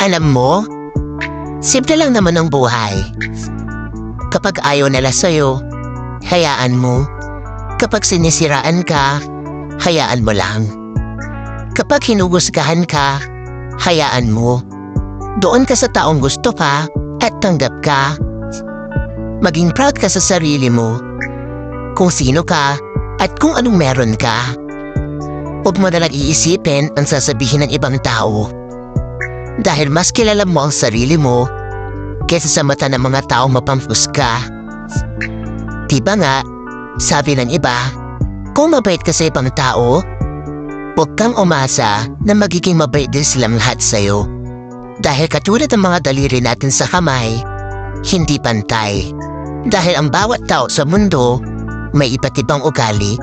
Alam mo, simple lang naman ang buhay. Kapag ayaw nila sa'yo, hayaan mo. Kapag sinisiraan ka, hayaan mo lang. Kapag hinugusgahan ka, hayaan mo. Doon ka sa taong gusto ka at tanggap ka. Maging proud ka sa sarili mo. Kung sino ka at kung anong meron ka. Huwag mo nalang iisipin ang sasabihin ng ibang tao. Dahil mas kilala mo ang sarili mo kesa sa mata ng mga taong mapampus ka. Diba nga, sabi ng iba, kung mabait ka sa ibang tao, huwag kang umasa na magiging mabait din silang lahat sa'yo. Dahil katulad ng mga daliri natin sa kamay, hindi pantay. Dahil ang bawat tao sa mundo may iba't ibang ugali